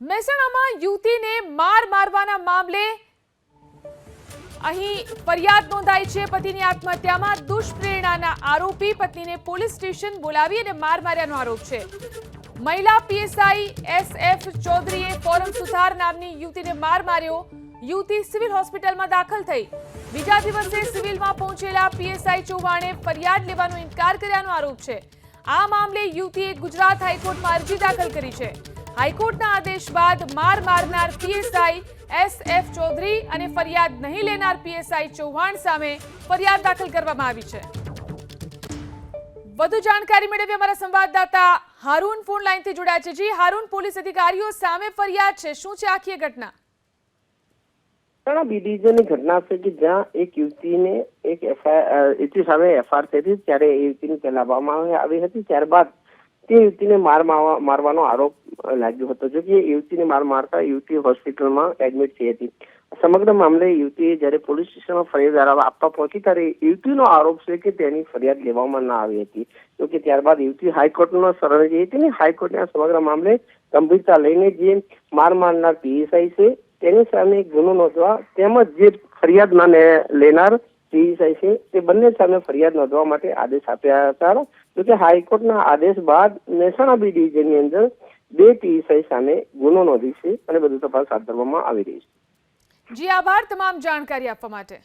મહેસાણામાં યુવતીને માર મારવાના મામલે અહીં ફરિયાદ નોંધાઈ છે. પતિની આત્મહત્યામાં દુષ્પ્રેરણાના આરોપી પત્નીને પોલીસ સ્ટેશન બોલાવી અને માર માર્યાનો આરોપ છે. મહિલા પીએસઆઈ એસ એફ ચૌધરીએ ફોરમ સુથાર નામની યુવતીને માર માર્યો. યુવતી સિવિલ હોસ્પિટલમાં દાખલ થઈ. બીજા દિવસે સિવિલમાં પહોંચેલા પીએસઆઈ ચૌહાણે ફરિયાદ લેવાનો ઇનકાર કર્યાનો આરોપ છે. આ મામલે યુવતીએ ગુજરાત હાઈકોર્ટમાં અરજી દાખલ કરી છે. હાઈકોર્ટના આદેશ બાદ માર મારનાર પીએસઆઈ એસ એફ ચૌધરી અને ફરિયાદ નહીં લેનાર પીએસઆઈ ચૌહાણ સામે ફરિયાદ દાખલ કરવામાં આવી છે. વધુ જાણકારી મેળવી અમારા સંવાદદાતા હારૂન ફોન લાઈનથી જોડાયા છે. જી, હારૂન, પોલીસ અધિકારીઓ સામે ફરિયાદ છે. શું છે આખી ઘટના? ઘણા ઘટના છે કે જ્યાં એક યુવતીને એક એફઆઈઆર યુવતી સામે એફઆઈઆર થઈ હતી. ત્યારે એ યુવતીને ચલાવવામાં આવી હતી. ત્યારબાદ તે યુવતીને માર મારવા- મારવાનો આરોપ લાગ્યો હતો. જો કે યુવતીને માર મારતા યુવતી હોસ્પિટલમાં એડમિટ થઈ હતી. સમગ્ર મામલે યુવતીએ જ્યારે પોલીસ સ્ટેશનમાં ફરિયાદ આપવા પહોંચી ત્યારે યુવતીનો આરોપ છે કે તેની ફરિયાદ લેવામાં ના આવી હતી. જો કે ત્યારબાદ યુવતી હાઈકોર્ટમાં શરણે જઈ હતી ને હાઈકોર્ટના સમગ્ર મામલે ગંભીરતા લઈને જે માર મારનાર પીએસઆઈ છે, તેની સામે ગુનો નોંધવા તેમજ જે ફરિયાદ ના લેનાર પીએસઆઈ છે, તે બંને સામે ફરિયાદ નોંધવા માટે આદેશ આપ્યા હતા. જોકે હાઈકોર્ટના આદેશ બાદ મહેસાણા બી ડિવિઝનની અંદર બે પીએસઆઈ સામે ગુનો નોંધી છે અને બધું તપાસ હાથ ધરવામાં આવી રહી છે. જી, આભાર તમામ જાણકારી આપવા માટે.